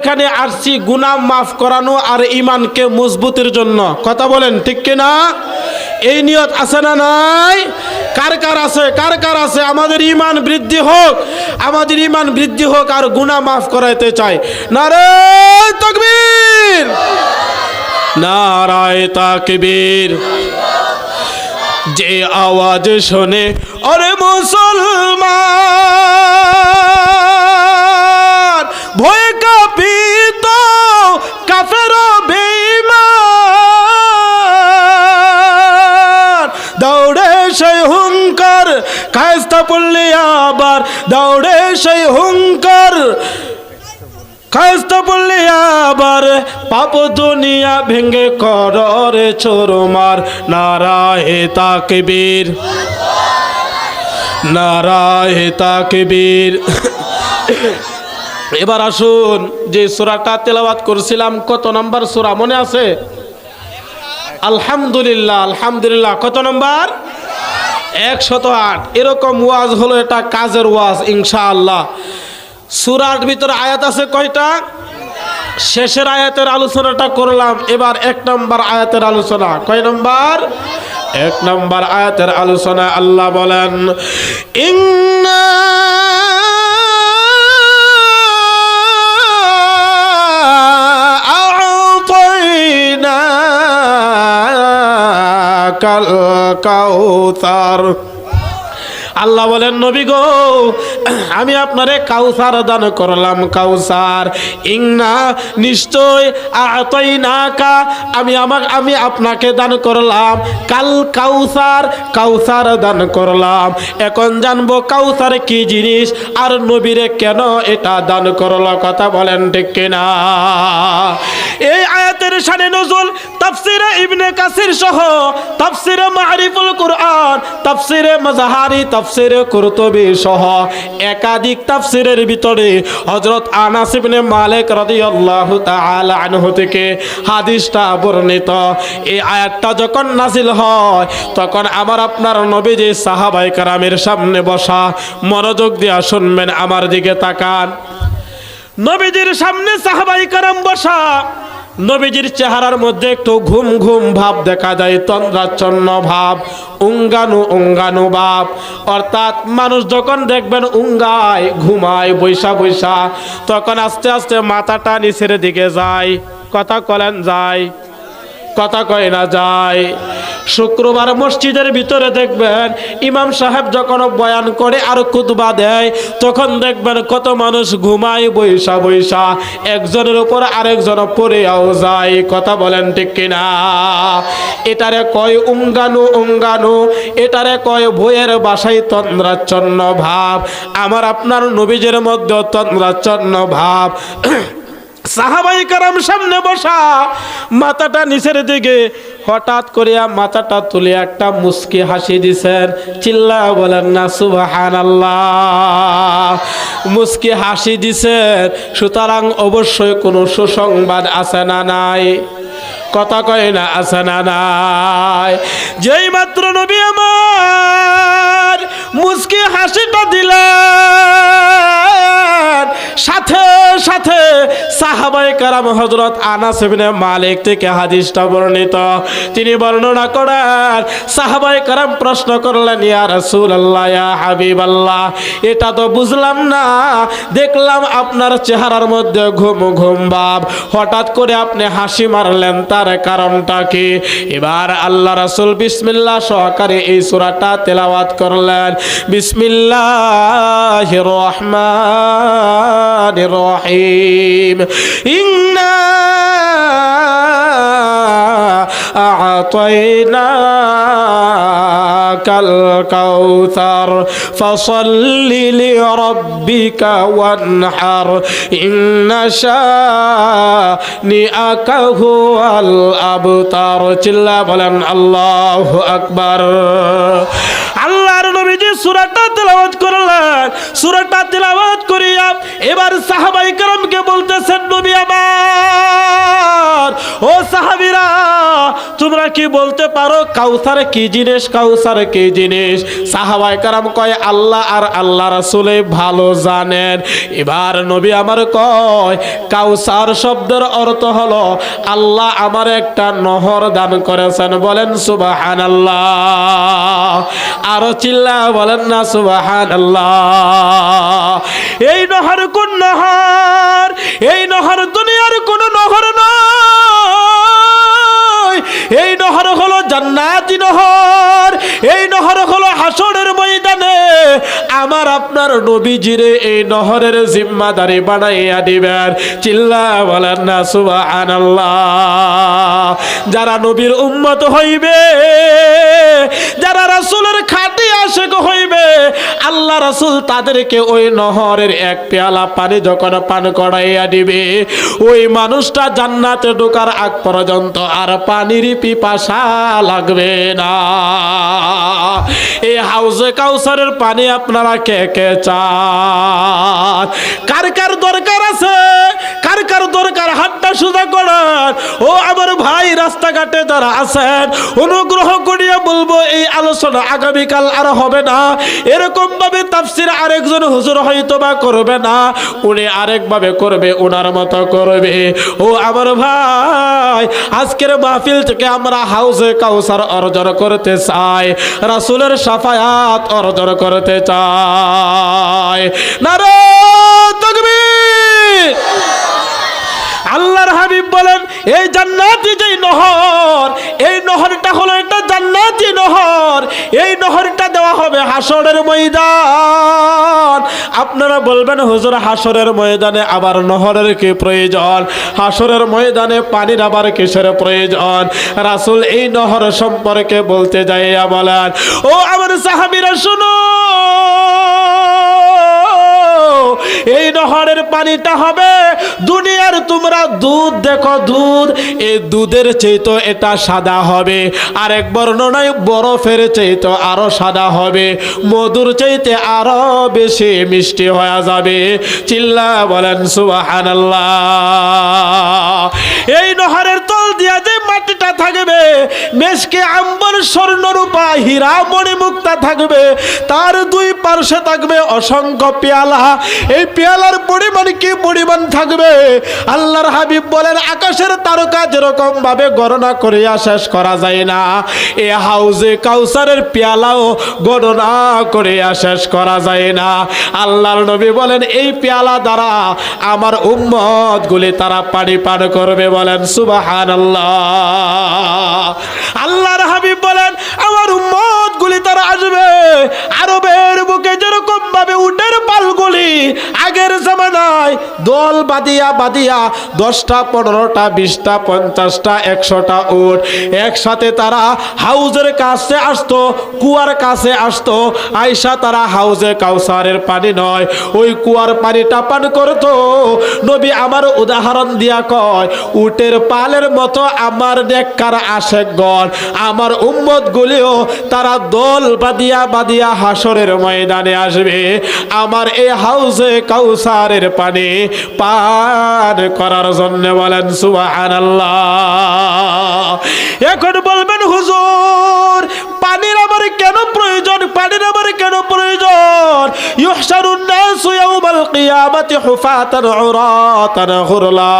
এখানে আসছি গুনাহ মাফ করানো আর ইমানকে মজবুতের জন্য। কথা বলেন, ঠিক কিনা? এই নিয়ত আছে না নাই? কার কার আছে? কার কার আছে? আমাদের ইমান বৃদ্ধি হোক, আমাদের ইমান বৃদ্ধি হোক আর গুনাহ মাফ করাইতে চাই। নারে তকবীর! নারায় তাকবীর! যে আওয়াজ শোনে অরে মুসলমান! সেই হুঙ্কার। খাস্তা পড়লে আবার পাপ দুনিয়া ভেঙ্গে কররে চোরমার। নারায়ে তাকবীর। নারায়ে তাকবীর। এবার আসুন, যে সূরাটা তেলাওয়াত করছিলাম, কত নম্বর সূরা মনে আছে? আলহামদুলিল্লাহ আলহামদুলিল্লাহ, কত নম্বর? একশত আট। এরকম ওয়াজ হলো এটা কাজের ওয়াজ, ইনশাআল্লাহ। সুরার ভিতরে আয়াত আছে কয়টা? শেষের আয়াতের আলোচনাটা করলাম, এবার এক নম্বর আয়াতের আলোচনা। কয় নম্বর? এক নম্বর আয়াতের আলোচনা আল্লাহ বলেন, ইন্না আ'তাইনাকাল কাউসার আল্লাহ বলেন, নবী গো, আমি আপনারে কাউসার দান করলাম, কাউসার। ইংনা নিশ্চয় আতই না কা আমি আমাক, আমি আপনাকে দান করলাম। কাল কাউসার কাউসার দান করলাম। এখন জানব কাউসার কি জিনিস, আর নবীরে কেন এটা দান করল, কথা বলেন ঠিক কিনা? এই আয়াতের শানে নজুল, তাফসিরে ইবনে কাসির সহ, তাফসিরে মারিফুল কুরআন, তাফসিরে মাজাহারি তাফসিরে কুরতুবি সহ একাধিক তাফসিরের ভিতরে হযরত আনাস ইবনে মালিক রাদিয়াল্লাহু তাআলা আনহু থেকে হাদিসটা বর্ণিত। এই আয়াতটা যখন নাজিল হয়, তখন আমার আপনার নবীজি সাহাবায়ে কারামের সামনে বসা মনোযোগ দিয়ে শুনবেন, আমার দিকে তাকান। নবীজির সামনে সাহাবাই কারাম বসা। নবীজির চেহারার মধ্যে একটু ঘুম ঘুম ভাব দেখা যায়, তন্দ্রাচ্ছন্ন ভাব, উঙ্গানু উঙ্গানু ভাব। অর্থাৎ মানুষ যখন দেখবেন উঙ্গায়, ঘুমায়, বৈশা বৈশা, তখন আস্তে আস্তে মাথাটা নিচের দিকে যায়, কথা কলেন যায়। কথা কয় না যায়। শুক্রবার মসজিদের ভিতরে দেখবেন ইমাম সাহেব যখন বয়ান করে আর কুতবা দেয়, তখন দেখবেন কত মানুষ ঘুমায় বৈশা বৈশা, একজনের উপর আরেকজন পড়েও যায়। কথা বলেন ঠিক কিনা? এটারে কয় উঙ্গানু উঙ্গানু, এটারে কয় বইয়ের বাসায় তন্দ্রাচ্ছন্ন ভাব। আমার আপনার নবীজের মধ্যে তন্দ্রাচ্ছন্ন ভাব। সাহাবাই কারাম সামনে বসা, মাথাটা নিচের দিকে, হঠাৎ করিয়া মাথাটা তুলে একটা মুস্কি হাসি দিছেন। চিল্লা বলেন, না সুবাহান আল্লাহ মুস্কি হাসি দিছেন। সুতরাং অবশ্যই কোনো সুসংবাদ আছে না নাই? কথা কয় না, আছে না নাই? যেই মাত্র নবী আমার মুস্কি হাসিটা দিলেন। সাথে সাথে সাহাবাই কারাম হজরত আনাস মালিক থেকে হাদিসটা বর্ণিত। তিনি বর্ণনা করেন সাহাবাই কারাম প্রশ্ন করলেন, ইয়া রাসূলুল্লাহ, ইয়া হাবিবাল্লাহ, এটা তো বুঝলাম না। দেখলাম আপনার চেহারার মধ্যে ঘুম ঘুম ভাব। হঠাৎ করে আপনি হাসি মারলেন, তার কারণটা কি? এবার আল্লাহ রাসূল বিসমিল্লাহ সহকারে এই সূরাটা তেলাওয়াত করলেন। বিসমিল্লাহির রহমানির রহিম ইন্না أعطيناك الكوثر فصل لربك وانحر إن شانئك هو الأبتر চিল্লা বলেন আল্লাহু আকবার আল্লাহর সুরাটা তেলাওয়াত করলেন সুরাটা তেলাওয়াত করিয়া তোমরা কি বলতে পারো? কাউসার কি জিনিস? কাউসার কি জিনিস? সাহাবাই কারাম কয়, আল্লাহ আর আল্লাহ রাসূলে ভালো জানেন। এবার নবী আমার কয়, কাউসার শব্দের অর্থ হলো, আল্লাহ আমার একটা নহর দান করেছেন। বলেন সুবাহান আল্লাহ আরও চিল্লা, বলেন না সুবাহান এই নহর কোন নহর? এই নহর দুনিয়ার কোন নহর নয় এই নহর হলো জান্নাতি নহর এই নহর হলো হাসরের ময়দানে। আমার আপনার নবীজিরে এই নহরের জিম্মাদারি বানাইয়া দিবেন। চিল্লা বলেন না, সুবহানাল্লাহ। যারা নবীর উম্মত হইবে, যারা রাসূলের খাঁটি আশেক হইবে, আল্লাহ রাসূল তাদেরকে ওই নহরের এক পেয়ালা পানি যখন পান করাইয়া দিবে, ওই মানুষটা জান্নাতে ঢোকার আগ পর্যন্ত আর পানির পিপাসা লাগবে না। হাউজে কাউসারের পানি আপনারা কে কে চান? কার কার দরকার আছে? কার কার দরকার? হাতটা সুদা করার ও আমার ভাই রাস্তাঘাটে যারা আছেন, অনুগ্রহ করিয়া বলব, এই আলোচনা আগামীকাল আর হবে না। এরকম ভাবে তাফসির আরেকজন হুজুর হয়তো বা করবে না। উনি আরেক ভাবে করবে ওনার মতো করবে। ও আমার ভাই, আজকের মাহফিল থেকে আমরা হাউসে কাউসার অর্জন করতে চাই। রাসুলের রাসূলের সাফায়াত অর্জন করতে চায়। নারে তকবীর। আল্লাহর হাবিব বলেন, এই জান্নাতি যেই নহর, এই নহরটা হলো এটা জান্নাতি নহর। এই নহরটা দেওয়া হবে হাসরের ময়দান। আপনারা বলবেন, হুজুর, হাসরের ময়দানে আবার নহরের কি প্রয়োজন? হাসরের ময়দানে পানির আবার কিসের প্রয়োজন? রাসুল এই নহর সম্পর্কে বলতে যাইয়া বলেন, ও আমার সাহাবিরা, শুনো! এই নহরের পানিটা হবে। দুনিয়ার তোমরা দুধ, দেখো দুধ, এই দুধের চেয়ে এটা সাদা হবে। আর এক বর্ণনায় বরফের চেয়ে আরও সাদা হবে। মধুর চাইতে আরও বেশি মিষ্টি হয়ে যাবে। চিল্লা বলেন, সুবহানাল্লাহ। এই নহরের তল দিয়া যে মাটিটা থাকবে আম্বর থাকবে, তার দুই পার্শ্বে থাকবে অসংখ্য পেয়ালা। এই পেয়ালার পরিমাণ কি পরিমাণ থাকবে? আল্লাহর হাবিব বলেন, আকাশের তারকা যেরকম ভাবে গণনা করিয়া শেষ করা যায় না। এ হাউজে কাউসারের পেয়ালাও গণনা করিয়া শেষ করা যায় না। আল্লাহর নবী বলেন, এই পেয়ালা দ্বারা আমার উম্মত গুলি তারা পানি পান করবে বলেন সুবাহান আল্লাহ আল্লাহর হাবিব বলেন, আমার উম্মত গুলি তারা আসবে আরবের বুকে যেরকম ভাবে উটের পালগুলি আগের জামানায় দল বাদিয়া বাদিয়া দশটা, পনেরোটা, বিশটা, পঞ্চাশটা, একশোটা উট একসাথে তারা হাউজের কাছে আসতো, কুয়ার কাছে আসতো। আয়সা তারা হাউজে কাউসারের পানি নয়, ওই কুয়ার পানিটা পান করতো। নবী আমার উদাহরণ দিয়া কয়, উটের পালের মতো আমার নেককার আশেকগণ, আমার উম্মত গুলিও তারা দল বাদিয়া বাদিয়া হাসরের ময়দানে আসবে। আমার এই হাউসে কাউসারের পানি পান করার জন্য বলেন সুবাহান এখন বলবেন হুজুর পানির আমার কেন প্রয়োজন? কিয়ামাতি হুফাতান উরাতান গুরলা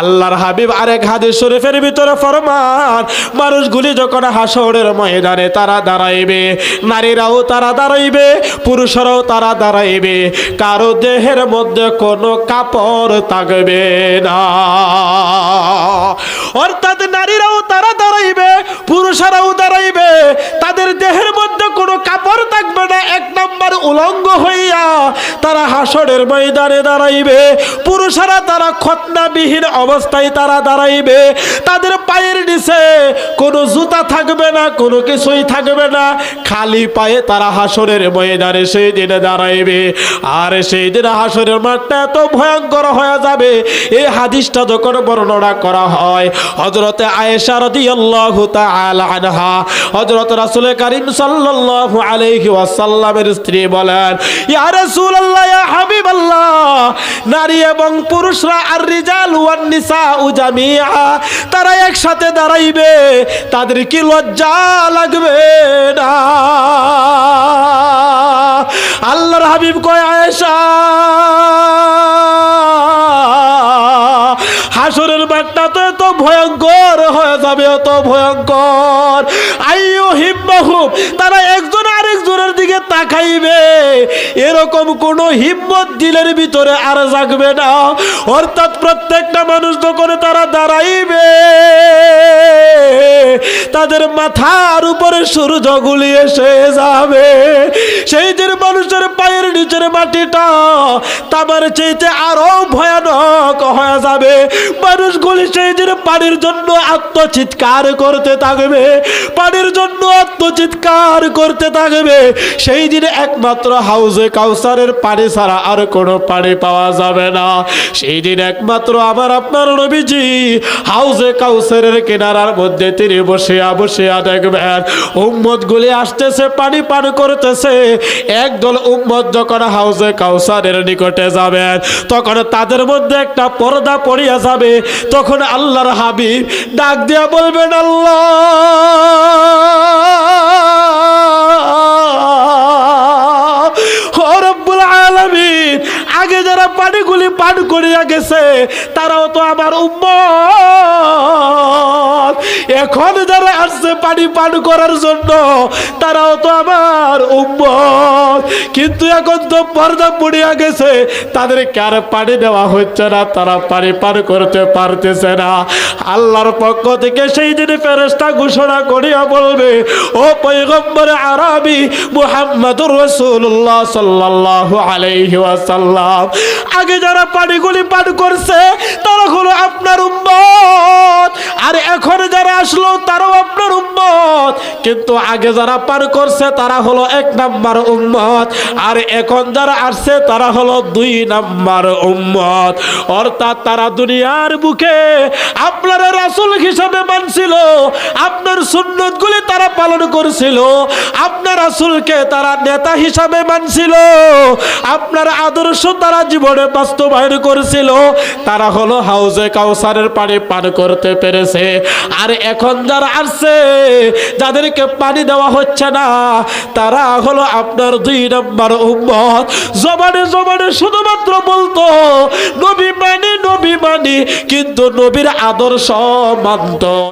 আল্লাহর হাবিব আরেক হাদিস শরীফের ভিতরে ফরমান, মানুষগুলি যখন হাসরের ময়দানে তারা দাঁড়াইবে, নারীরাও তারা দাঁড়াইবে, পুরুষরাও তারা দাঁড়াইবে, কারও দেহের মধ্যে কোনো কাপড় থাকবে না। অর্থাৎ নারীরাও তারা দাঁড়াইবে, পুরুষরাও দাঁড়াইবে, তাদের দেহের মধ্যে কোনো কাপড় থাকবে না। এক নম্বর উলঙ্গ হইয়া তারা হাসরের ময়দানে দাঁড়াইবে। পুরুষেরা তারা খতনাবিহীন অবস্থায় তারা দাঁড়াইবে। তাদের পায়ের নিচে কোনো জুতা থাকবে না, কোনো কিছুই থাকবে না। খালি পায়ে তারা হাসরের ময়দানে সেই দিনে দাঁড়াইবে। আর সেই দিনে হাসরের মাঠটা এত ভয়ঙ্কর হয়ে যাবে এই হাদিসটা যখন বর্ণনা করা হয় হজরতে আয়েশা রাদিয়াল্লাহু তাআলা আনহা, হযরত রাসূল করিম সাল্লাল্লাহু আলাইহি ওয়াসাল্লামের স্ত্রী বলেন, ইয়া রাসূলুল্লাহ, ইয়া হাবিবাল্লাহ, নারী এবং পুরুষরা আর রিজাল ওয়ান নিসা জামিয়া তারা একসাথে দাঁড়াইবে, তাদের কি লজ্জা লাগবে না? আল্লাহর হাবিব কয়, আয়েশা, হাসরের বাটটা তো এত ভয়ঙ্কর হয়ে যাবে এত ভয়ঙ্কর তাকাইবে এরকম কোন হিম্মত দিলের ভিতরে আর জাগবে না। অর্থাৎ প্রত্যেকটা মানুষ যখন তারা দাঁড়াইবে, তাদের মাথার উপরে সূর্যগুলি এসে যাবে। সেই যে মানুষের পায়ের নিচের মাটিটা, তামার চাইতে আরও ভয়ানক হয়ে যাবে। মানুষগুলি সেই দিন পানির জন্য আত্মচিৎকার করতে থাকবে, পানির জন্য আত্মচিৎকার করতে থাকবে, সেই দিনে একমাত্র হাউজে কাউসারের পানি ছাড়া আর কোনো পানি পাওয়া যাবে না। সেই দিন একমাত্র আমার আপনার নবীজি হাউজে কাউসারের কিনারার মধ্যে তিনি বসিয়া বসিয়া দেখবেন। উম্মত গুলি আসতেছে, পানি পান করতেছে। একদল উম্মত যখন হাউজে কাউসারের নিকটে যাবেন, তখন তাদের মধ্যে একটা পর্দা পড়িয়া যাবে। তখন আল্লাহর হাবিব ডাক দিয়া বলবেন, আল্লাহ! পান করিয়া গেছে, তারাও তো আমার উম্মত। এখন যারা আসছে পানি পান করার জন্য, তারাও তো আমার উম্মত। কিন্তু এখন তো পর্দা পড়িয়া গেছে তাদের কার পানি দেওয়া হচ্ছে না, তারা পানি পান করতে পারতেছে না। আল্লাহর পক্ষ থেকে সেই দিন ফেরেস্তা ঘোষণা করিয়া বলবে, ও পৈগম্বর আরবি মুহাম্মদুর রাসূলুল্লাহ সাল্লাল্লাহু আলাইহি ওয়াসাল্লাম, আগে যারা পানিগুলি পান করছে তারা হলো আপনার কিন্তু আগে যারা পার করছে, তারা হলো এক নাম্বার উম্মত। আর এখন যারা আসছে, তারা হলো দুই নাম্বার উম্মত। অর্থাৎ তারা দুনিয়ার বুকে আপনার রাসূল হিসাবে মানছিল। আপনার সুন্নতগুলি তারা পালন করছিল। আপনার রাসূলকে তারা নেতা হিসাবে মানছিল। আপনার আদর্শ তারা জীবনে বাস্তবায়ন করেছিল। তারা হলো হাউজে কাউসারের পানি পান করতে পেরেছে। আর এখন যারা আসছে যাদেরকে পানি দেওয়া হচ্ছে না। তারা হলো আপনার দুই নম্বর উম্মত। জবানে জবানে শুধুমাত্র বলতো, নবী মানে নবী মানে কিন্তু নবীর আদর্শ মানত।